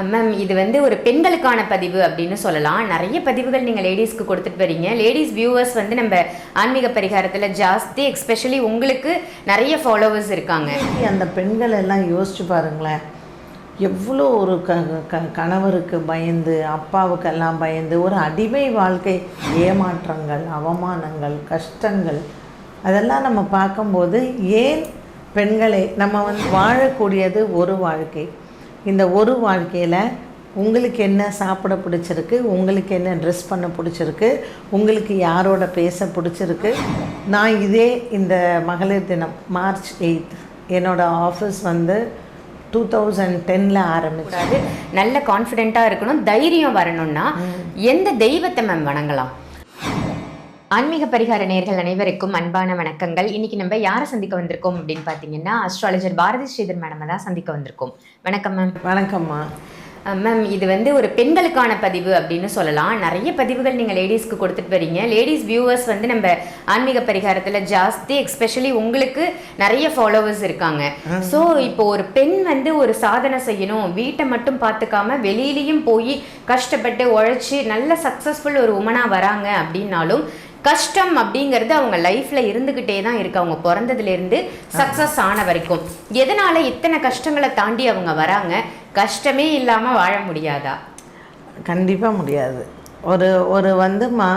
Ma'am இது வந்து ஒரு பெண்களுக்கான பதிவு அப்படின்னு சொல்லலாம். நிறைய பதிவுகள் நீங்கள் லேடிஸ்க்கு கொடுத்துட்டு வரீங்க. லேடிஸ் வியூவர்ஸ் வந்து நம்ம ஆன்மீக பரிகாரத்தில் ஜாஸ்தி எக்ஸ்பெஷலி உங்களுக்கு நிறைய ஃபாலோவர்ஸ் இருக்காங்க. அந்த பெண்கள் எல்லாம் யோசிச்சு பாருங்களேன். எவ்வளோ ஒரு க க கணவருக்கு பயந்து அப்பாவுக்கெல்லாம் பயந்து ஒரு அடிமை வாழ்க்கை ஏமாற்றங்கள் அவமானங்கள் கஷ்டங்கள் அதெல்லாம் நம்ம பார்க்கும்போது ஏன் பெண்களை நம்ம வந்து வாழக்கூடியது ஒரு வாழ்க்கை? இந்த ஒரு வாழ்க்கையில் உங்களுக்கு என்ன சாப்பிட பிடிச்சிருக்கு உங்களுக்கு என்ன ட்ரெஸ் பண்ண பிடிச்சிருக்கு உங்களுக்கு யாரோட பேச பிடிச்சிருக்கு நான் இதே இந்த மகளிர் தினம் மார்ச் எயித் என்னோடய ஆஃபீஸ் வந்து டூ தௌசண்ட் டென்னில் ஆரம்பிச்சு. நல்ல கான்ஃபிடென்ட்டாக இருக்கணும் தைரியம் வரணும்னா எந்த தெய்வத்தை மேம் வணங்கலாம்? ஆன்மீக பரிகார நேர்கள் அனைவருக்கும் அன்பான வணக்கங்கள். இன்னைக்கு நம்ம யாரை சந்திக்க வந்திருக்கோம் அப்படின்னு பார்த்தீங்கன்னா அஸ்ட்ராலஜர் பாரதி ஸ்ரீதர் மேடம் தான் சந்திக்க வந்திருக்கோம். வணக்கம் மேம் வணக்கம்மா. மேம் இது வந்து ஒரு பெண்களுக்கான பதிவு அப்படின்னு சொல்லலாம். நிறைய பதிவுகள் நீங்கள் லேடிஸ்க்கு கொடுத்துட்டு வரீங்க. லேடிஸ் வியூவர்ஸ் வந்து நம்ம ஆன்மீக பரிகாரத்தில் ஜாஸ்தி எக்ஸ்பெஷலி உங்களுக்கு நிறைய ஃபாலோவர்ஸ் இருக்காங்க. ஸோ இப்போ ஒரு பெண் வந்து ஒரு சாதனை செய்யணும். வீட்டை மட்டும் பார்த்துக்காம வெளியிலயும் போய் கஷ்டப்பட்டு உழைச்சி நல்ல சக்ஸஸ்ஃபுல் ஒரு உமனாக வராங்க அப்படின்னாலும் கஷ்டம் அப்படிங்கிறது அவங்க லைஃப்ல இருந்துகிட்டே தான் இருக்கு. அவங்க பிறந்ததுலேருந்து சக்ஸஸ் ஆன வரைக்கும். எதனால இத்தனை கஷ்டங்களை தாண்டி அவங்க வராங்க? கஷ்டமே இல்லாமல் வாழ முடியாதா? கண்டிப்பாக முடியாது. ஒரு ஒரு வந்துமா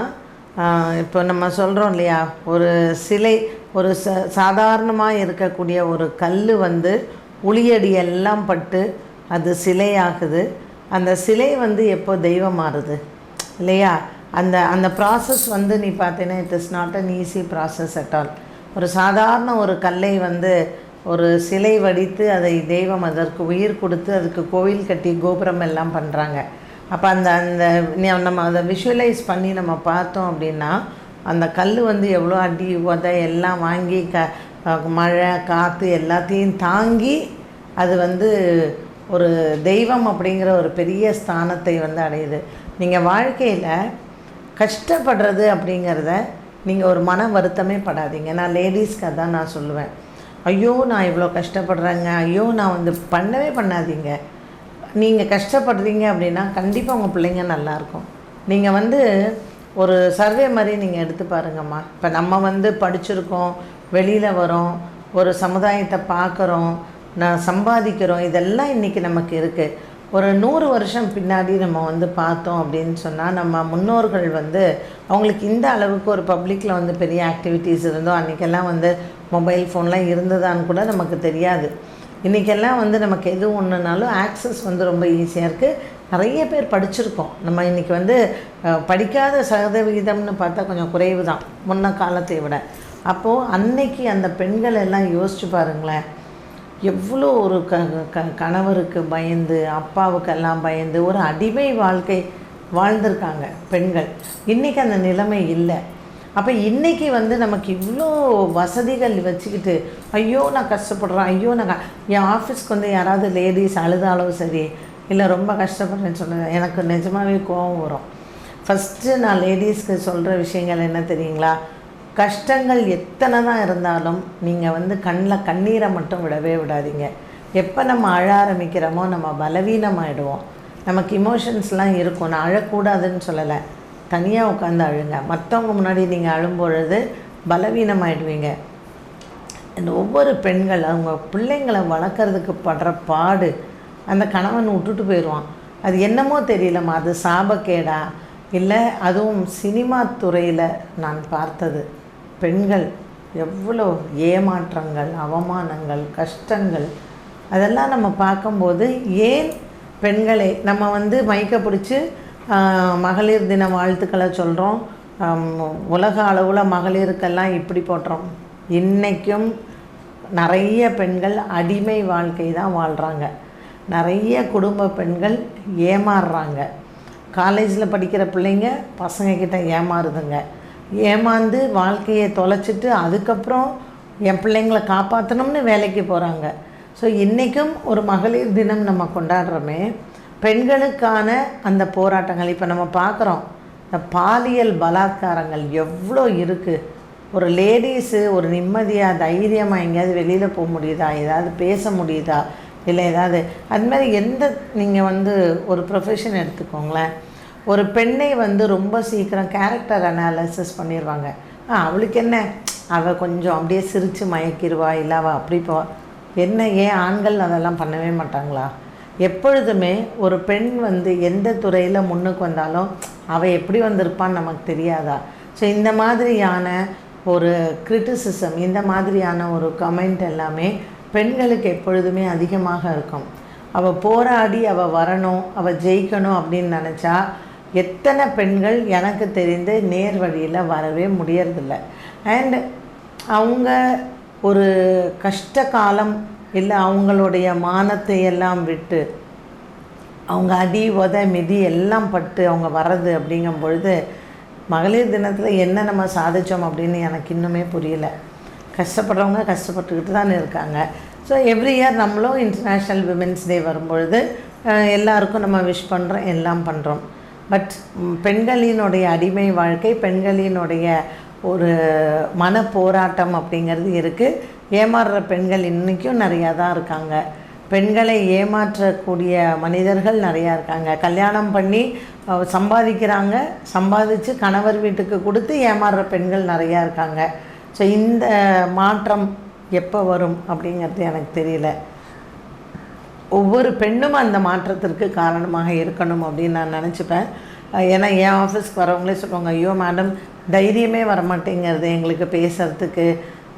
இப்போ நம்ம சொல்கிறோம் இல்லையா ஒரு சிலை ஒரு ச சாதாரணமாக இருக்கக்கூடிய ஒரு கல் வந்து உளியடி எல்லாம் பட்டு அது சிலையாகுது. அந்த சிலை வந்து எப்போ தெய்வம் மாறுது? இல்லையா? அந்த அந்த ப்ராசஸ் வந்து நீ பார்த்தீங்கன்னா it is not an easy process at all ஒரு சாதாரண ஒரு கல்லை வந்து ஒரு சிலை வடித்து அதை தெய்வம் அதற்கு உயிர் கொடுத்து அதுக்கு கோவில் கட்டி கோபுரம் எல்லாம் பண்ணுறாங்க அப்போ அந்த அந்த நம்ம அதை விஷுவலைஸ் பண்ணி நம்ம பார்த்தோம் அப்படின்னா அந்த கல் வந்து எவ்வளோ அடி உதை எல்லாம் வாங்கி க மழை காற்று எல்லாத்தையும் தாங்கி அது வந்து ஒரு தெய்வம் அப்படிங்கிற ஒரு பெரிய ஸ்தானத்தை வந்து அடையுது. நீங்கள் வாழ்க்கையில் கஷ்டப்படுறது அப்படிங்கிறத நீங்கள் ஒரு மன வருத்தமே படாதீங்க. நான் லேடிஸ்க்கு அதான் நான் சொல்லுவேன். ஐயோ நான் இவ்வளோ கஷ்டப்படுறேங்க. ஐயோ நான் வந்து பண்ணவே பண்ணாதீங்க. நீங்கள் கஷ்டப்படுறீங்க அப்படின்னா கண்டிப்பாக உங்கள் பிள்ளைங்க நல்லாயிருக்கும் நீங்கள் வந்து ஒரு சர்வே மாதிரி நீங்கள் எடுத்து பாருங்கம்மா. இப்போ நம்ம வந்து படிச்சிருக்கோம் வெளியில் வரோம் ஒரு சமுதாயத்தை பார்க்குறோம் நான் சம்பாதிக்கிறோம் இதெல்லாம் இன்றைக்கி நமக்கு இருக்குது ஒரு நூறு வருஷம் பின்னாடி நம்ம வந்து பார்த்தோம் அப்படின்னு சொன்னால் நம்ம முன்னோர்கள் வந்து அவங்களுக்கு இந்த அளவுக்கு ஒரு பப்ளிக்கில் வந்து பெரிய ஆக்டிவிட்டீஸ் இருந்தோ அன்றைக்கெல்லாம் வந்து மொபைல் ஃபோன்லாம் இருந்ததான்னு கூட நமக்கு தெரியாது. இன்றைக்கெல்லாம் வந்து நமக்கு எது ஒன்றுனாலும் ஆக்சஸ் வந்து ரொம்ப ஈஸியாக இருக்குது நிறைய பேர் படிச்சிருக்கோம். நம்ம இன்றைக்கி வந்து படிக்காத சதவிகிதம்னு பார்த்தா கொஞ்சம் குறைவு தான் முன்ன காலத்தை விட. அப்போது அன்னைக்கு அந்த பெண்கள் எல்லாம் யோசிச்சு பாருங்களேன். எவ்வளோ ஒரு க க கணவருக்கு பயந்து அப்பாவுக்கெல்லாம் பயந்து ஒரு அடிமை வாழ்க்கை வாழ்ந்திருக்காங்க பெண்கள். இன்றைக்கி அந்த நிலைமை இல்லை. அப்போ இன்றைக்கி வந்து நமக்கு இவ்வளோ வசதிகள் வச்சுக்கிட்டு ஐயோ நான் கஷ்டப்படுறேன் ஐயோ நான் என் ஆஃபீஸ்க்கு வந்து யாராவது லேடிஸ் அழுதாலும் சரி இல்லை ரொம்ப கஷ்டப்படுறேன்னு சொன்னேன் எனக்கு நிஜமாகவே கோபம் வரும். ஃபஸ்ட்டு நான் லேடிஸ்க்கு சொல்கிற விஷயங்கள் என்ன தெரியுங்களா? கஷ்டங்கள் எத்தனை தான் இருந்தாலும் நீங்கள் வந்து கண்ணில் கண்ணீரை மட்டும் விடவே விடாதீங்க. எப்போ நம்ம அழ ஆரம்பிக்கிறோமோ நம்ம பலவீனமாகிடுவோம் நமக்கு இமோஷன்ஸ்லாம் இருக்கும். நான் அழக்கூடாதுன்னு சொல்லலை. தனியாக உட்காந்து அழுங்க. மற்றவங்க முன்னாடி நீங்கள் அழும்பொழுது பலவீனமாயிடுவீங்க. இந்த ஒவ்வொரு பெண்கள் அவங்க பிள்ளைங்களை வளர்க்குறதுக்கு படுற பாடு அந்த கணவன் விட்டுட்டு போயிடுவான். அது என்னமோ தெரியலம்மா. அது சாபக்கேடா. இல்லை அதுவும் சினிமா துறையில் நான் பார்த்தது. பெண்கள் எவ்வளோ ஏமாற்றங்கள் அவமானங்கள் கஷ்டங்கள் அதெல்லாம் நம்ம பார்க்கும்போது ஏன் பெண்களை நம்ம வந்து மைக்க பிடிச்சி மகளிர் தின வாழ்த்துக்களை சொல்கிறோம் உலக அளவில் மகளிருக்கெல்லாம் இப்படி போட்டுறோம் இன்றைக்கும் நிறைய பெண்கள் அடிமை வாழ்க்கை தான் வாழ்கிறாங்க நிறைய குடும்ப பெண்கள் ஏமாறுறாங்க. காலேஜில் படிக்கிற பிள்ளைங்க பசங்கக்கிட்ட ஏமாறுதுங்க. ஏமாந்து வாழ்க்கையை தொலைச்சிட்டு அதுக்கப்புறம் என் பிள்ளைங்களை காப்பாற்றணும்னு வேலைக்கு போகிறாங்க ஸோ இன்றைக்கும் ஒரு மகளிர் தினம் நம்ம கொண்டாடுறோமே. பெண்களுக்கான அந்த போராட்டங்கள். இப்போ நம்ம பார்க்குறோம் இந்த பாலியல் பலாத்காரங்கள் எவ்வளோ இருக்குது ஒரு லேடிஸு ஒரு நிம்மதியாக தைரியமாக எங்கேயாவது வெளியில் போக முடியுதா? ஏதாவது பேச முடியுதா? இல்லை ஏதாவது. அது மாதிரி எந்த நீங்கள் வந்து ஒரு ப்ரொஃபஷன் எடுத்துக்கோங்களேன். ஒரு பெண்ணை வந்து ரொம்ப சீக்கிரம் கேரக்டர் அனாலிசிஸ் பண்ணிடுவாங்க ஆ அவளுக்கு என்ன? அவள் கொஞ்சம் அப்படியே சிரித்து மயக்கிடுவா இல்லை அவள் அப்படி போ என்ன ஏன் ஆண்கள் அதெல்லாம் பண்ணவே மாட்டாங்களா? எப்பொழுதுமே ஒரு பெண் வந்து எந்த துறையில் முன்னுக்கு வந்தாலும் அவள் எப்படி வந்திருப்பான்னு நமக்கு தெரியாதா? ஸோ இந்த மாதிரியான ஒரு கிரிட்டிசிசம் இந்த மாதிரியான ஒரு கமெண்ட் எல்லாமே பெண்களுக்கு எப்பொழுதுமே அதிகமாக இருக்கும். அவள் போராடி அவள் வரணும் அவள் ஜெயிக்கணும் அப்படின்னு நினச்சா எத்தனை பெண்கள் எனக்கு தெரிந்து நேர் வழியில் வரவே முடியறதில்ல. அண்ட் அவங்க ஒரு கஷ்ட காலம் இல்லை அவங்களுடைய மானத்தை எல்லாம் விட்டு அவங்க அடி உத மிதி எல்லாம் பட்டு அவங்க வர்றது அப்படிங்கும் பொழுது மகளிர் தினத்தில் என்ன நம்ம சாதித்தோம் அப்படின்னு எனக்கு இன்னுமே புரியல. கஷ்டப்படுறவங்க கஷ்டப்பட்டுக்கிட்டு தான் இருக்காங்க. ஸோ எவ்ரி இயர் நம்மளும் இன்டர்நேஷ்னல் விமென்ஸ் டே வரும்பொழுது எல்லாருக்கும் நம்ம விஷ் பண்ணுறோம் எல்லாம் பண்ணுறோம் பட் பெண்களினுடைய அடிமை வாழ்க்கை பெண்களினுடைய ஒரு மன போராட்டம் அப்படிங்கிறது இருக்குது ஏமாறுற பெண்கள் இன்றைக்கும் நிறையா தான் இருக்காங்க. பெண்களை ஏமாற்றக்கூடிய மனிதர்கள் நிறையா இருக்காங்க. கல்யாணம் பண்ணி சம்பாதிக்கிறாங்க. சம்பாதிச்சு கணவர் வீட்டுக்கு கொடுத்து ஏமாறுற பெண்கள் நிறையா இருக்காங்க. ஸோ இந்த மாற்றம் எப்போ வரும் அப்படிங்கிறது எனக்கு தெரியல. ஒவ்வொரு பெண்ணும் அந்த மாற்றத்திற்கு காரணமாக இருக்கணும் அப்படின்னு நான் நினச்சிப்பேன். ஏன்னா என் ஆஃபீஸ்க்கு வரவங்களே சொல்லுவாங்க ஐயோ மேடம் தைரியமே வரமாட்டேங்கிறது எங்களுக்கு பேசுகிறதுக்கு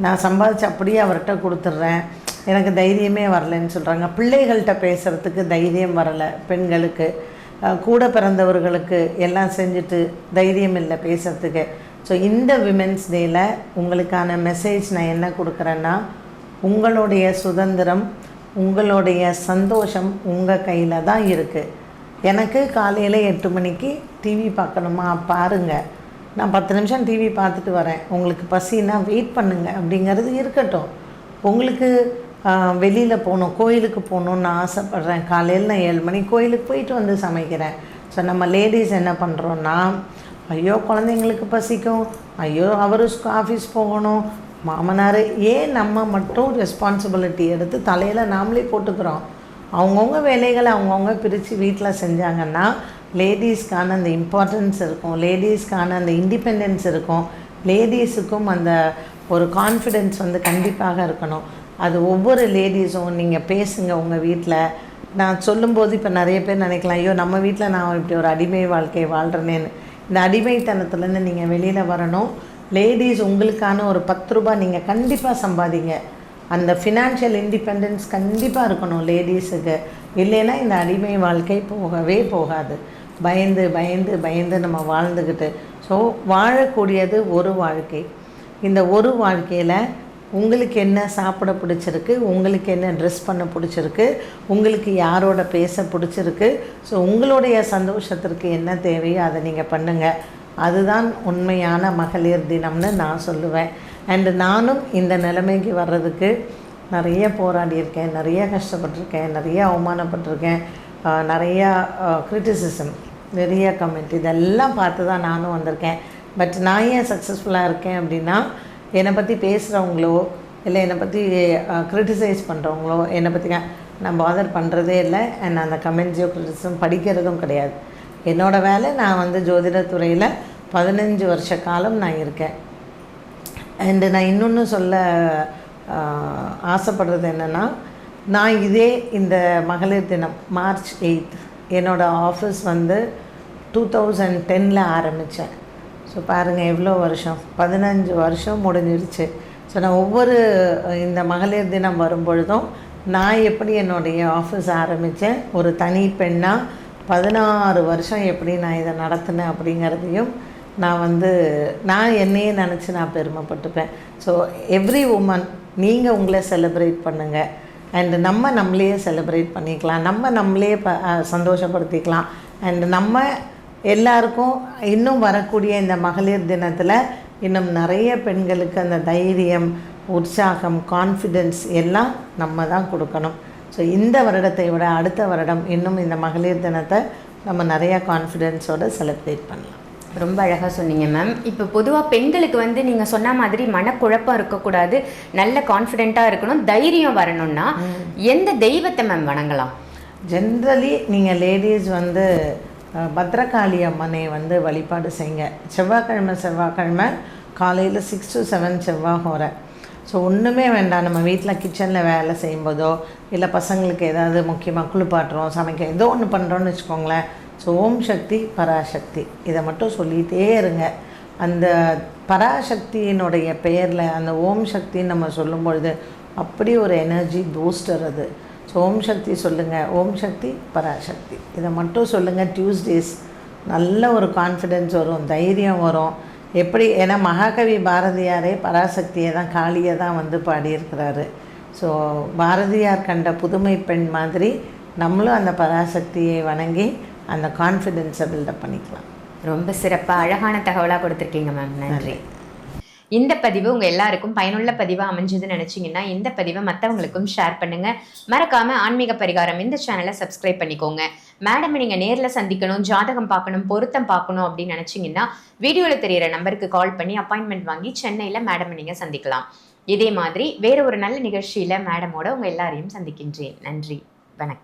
நான் சம்பாதிச்சு அப்படியே அவர்கிட்ட கொடுத்துட்றேன். எனக்கு தைரியமே வரலைன்னு சொல்கிறாங்க பிள்ளைகள்கிட்ட பேசுகிறதுக்கு தைரியம் வரலை பெண்களுக்கு. கூட பிறந்தவர்களுக்கு எல்லாம் செஞ்சுட்டு தைரியம் இல்லை பேசுகிறதுக்கு ஸோ இந்த விமென்ஸ் டேயில் உங்களுக்கான மெசேஜ் நான் என்ன கொடுக்குறேன்னா உங்களுடைய சுதந்திரம் உங்களுடைய சந்தோஷம் உங்கள் கையில் தான் இருக்குது எனக்கு காலையில் எட்டு மணிக்கு டிவி பார்க்கணுமா? பாருங்கள் நான் பத்து நிமிஷம் டிவி பார்த்துட்டு வரேன். உங்களுக்கு பசின்னா வெயிட் பண்ணுங்கள் அப்படிங்கிறது இருக்கட்டும். உங்களுக்கு வெளியில் போகணும் கோயிலுக்கு போகணுன்னு ஆசைப்பட்றேன். காலையில் நான் ஏழு மணிக்கு கோயிலுக்கு போயிட்டு வந்து சமைக்கிறேன். ஸோ நம்ம லேடிஸ் என்ன பண்ணுறோன்னா ஐயோ குழந்தைங்களுக்கு பசிக்கும். ஐயோ அவரு ஆஃபீஸ் போகணும். மாமனார் ஏன் நம்ம மட்டும் ரெஸ்பான்சிபிலிட்டி எடுத்து தலையில் நாமளே போட்டுக்கிறோம்? அவங்கவுங்க வேலைகளை அவங்கவுங்க பிரித்து வீட்டில் செஞ்சாங்கன்னா லேடிஸ்க்கான அந்த இம்பார்ட்டன்ஸ் இருக்கும். லேடிஸ்க்கான அந்த இண்டிபெண்டன்ஸ் இருக்கும். லேடிஸுக்கும் அந்த ஒரு கான்ஃபிடென்ஸ் வந்து கண்டிப்பாக இருக்கணும். அது ஒவ்வொரு லேடிஸும் நீங்கள் பேசுங்க உங்கள் வீட்டில் நான் சொல்லும்போது இப்போ நிறைய பேர் நினைக்கலாம் ஐயோ நம்ம வீட்டில் நான் இப்படி ஒரு அடிமை வாழ்க்கை வாழ்கிறேனேன்னு இந்த அடிமைத்தனத்துலேருந்து நீங்கள் வெளியில் வரணும். லேடிஸ் உங்களுக்கான ஒரு பத்து ரூபாய் நீங்கள் கண்டிப்பாக சம்பாதிங்க. அந்த ஃபினான்ஷியல் இண்டிபெண்டன்ஸ் கண்டிப்பாக இருக்கணும் லேடிஸுக்கு இல்லைன்னா இந்த அடிமை வாழ்க்கை போகவே போகாது. பயந்து பயந்து பயந்து நம்ம வாழ்ந்துக்கிட்டு ஸோ வாழக்கூடியது ஒரு வாழ்க்கை. இந்த ஒரு வாழ்க்கையில் உங்களுக்கு என்ன சாப்பிட பிடிச்சிருக்கு? உங்களுக்கு என்ன ட்ரெஸ் பண்ண பிடிச்சிருக்கு? உங்களுக்கு யாரோட பேச பிடிச்சிருக்கு? ஸோ உங்களுடைய சந்தோஷத்திற்கு என்ன தேவையோ அதை நீங்கள் பண்ணுங்கள் அதுதான் உண்மையான மகளிர் தினம்னு நான் சொல்லுவேன். அண்டு நானும் இந்த நிலைமைக்கு வர்றதுக்கு நிறைய போராடியிருக்கேன் நிறைய கஷ்டப்பட்டிருக்கேன் நிறைய அவமானப்பட்டிருக்கேன் நிறையா க்ரிட்டிசிசம் நிறைய கமெண்ட் இதெல்லாம் பார்த்து தான் நானும் வந்திருக்கேன். பட் நான் ஏன் சக்ஸஸ்ஃபுல்லாக இருக்கேன் அப்படின்னா என்னை பற்றி பேசுகிறவங்களோ இல்லை என்னை பற்றி க்ரிட்டிசைஸ் பண்ணுறவங்களோ என்னை பற்றி நான் பாதர் பண்ணுறதே இல்லை. அண்ட் அந்த கமெண்ட்ஸையோ கிரிட்டிசம் படிக்கிறதும் கிடையாது. என்னோடய வேலை நான் வந்து ஜோதிடத்துறையில் பதினஞ்சு வருஷ காலம் நான் இருக்கேன். அண்டு நான் இன்னொன்று சொல்ல ஆசைப்படுறது என்னென்னா நான் இதே இந்த மகளிர் தினம் மார்ச் எயித் என்னோடய ஆஃபீஸ் வந்து டூ தௌசண்ட் டெனில் ஆரம்பித்தேன் ஸோ பாருங்கள் எவ்வளோ வருஷம்? பதினஞ்சு வருஷம் முடிஞ்சிருச்சு. ஸோ நான் ஒவ்வொரு இந்த மகளிர் தினம் வரும்பொழுதும் நான் எப்படி என்னுடைய ஆஃபீஸ் ஆரம்பித்தேன் ஒரு தனி பெண்ணாக பதினாறு வருஷம் எப்படி நான் இதை நடத்தினேன் அப்படிங்கிறதையும் நான் வந்து நான் என்னையே நினச்சி நான் பெருமைப்பட்டுப்பேன். ஸோ எவ்ரி உமன் நீங்கள் உங்களை செலிப்ரேட் பண்ணுங்கள் அண்டு நம்ம நம்மளையே செலிப்ரேட் பண்ணிக்கலாம். நம்ம நம்மளே ப சந்தோஷப்படுத்திக்கலாம். அண்டு நம்ம எல்லாருக்கும் இன்னும் வரக்கூடிய இந்த மகளிர் தினத்தில் இன்னும் நிறைய பெண்களுக்கு அந்த தைரியம் உற்சாகம் கான்ஃபிடென்ஸ் எல்லாம் நம்ம தான் கொடுக்கணும். ஸோ இந்த வருடத்தை விட அடுத்த வருடம் இன்னும் இந்த மகளிர் தினத்தை நம்ம நிறைய கான்ஃபிடென்ஸோடு செலிப்ரேட் பண்ணலாம். ரொம்ப அழகாக சொன்னீங்க மேம் இப்போ பொதுவாக பெண்களுக்கு வந்து நீங்கள் சொன்ன மாதிரி மனக்குழப்பம் இருக்கக்கூடாது நல்ல கான்ஃபிடென்ட்டாக இருக்கணும் தைரியம் வரணும்னா எந்த தெய்வத்தை மேம் வணங்கலாம்? ஜென்ரலி நீங்கள் லேடிஸ் வந்து பத்ரகாளி அம்மனை வந்து வழிபாடு செய்யுங்க செவ்வாய்க்கிழமை செவ்வாய்க்கிழமை காலையில் சிக்ஸ் டு செவன் செவ்வாய் ஹோரை. ஸோ ஒன்றுமே வேண்டாம். நம்ம வீட்டில் கிச்சனில் வேலை செய்யும்போதோ இல்லை பசங்களுக்கு ஏதாவது முக்கியமாக குளிப்பாட்டுறோம் சமைக்க ஏதோ ஒன்று பண்ணுறோன்னு வச்சுக்கோங்களேன். ஸோ ஓம் சக்தி பராசக்தி. இதை மட்டும் சொல்லிகிட்டே இருங்க. அந்த பராசக்தியினுடைய பெயரில் அந்த ஓம் சக்தின்னு நம்ம சொல்லும்பொழுது அப்படி ஒரு எனர்ஜி பூஸ்டர் அது. ஸோ ஓம் சக்தி சொல்லுங்கள் ஓம் சக்தி பராசக்தி. இதை மட்டும் சொல்லுங்கள் டியூஸ்டேஸ் நல்ல ஒரு கான்ஃபிடென்ஸ் வரும் தைரியம் வரும். எப்படி ஏன்னா மகாகவி பாரதியாரே பராசக்தியை தான் காளியை தான் வந்து பாடியிருக்கிறாரு. ஸோ பாரதியார் கண்ட புதுமை பெண் மாதிரி நம்மளும் அந்த பராசக்தியை வணங்கி அந்த கான்ஃபிடென்ஸை பில்டப் பண்ணிக்கலாம். ரொம்ப சிறப்பாக அழகான தகவலாக கொடுத்துருக்கீங்க மேம் நன்றி. இந்த பதிவு உங்கள் எல்லாருக்கும் பயனுள்ள பதிவாக அமைஞ்சதுன்னு நினச்சிங்கன்னா இந்த பதிவை மற்றவங்களுக்கும் ஷேர் பண்ணுங்கள் மறக்காமல் ஆன்மீக பரிகாரம் இந்த சேனலை சப்ஸ்கிரைப் பண்ணிக்கோங்க. மேடம் நீங்கள் நேரில் சந்திக்கணும் ஜாதகம் பார்க்கணும் பொருத்தம் பார்க்கணும் அப்படின்னு நினச்சிங்கன்னா வீடியோவில் தெரியிற நம்பருக்கு கால் பண்ணி அப்பாயின்மெண்ட் வாங்கி சென்னையில் மேடம் நீங்கள் சந்திக்கலாம். இதே மாதிரி வேறு ஒரு நல்ல நிகழ்ச்சியில் மேடமோட உங்கள் எல்லாரையும் சந்திக்கின்றேன். நன்றி வணக்கம்.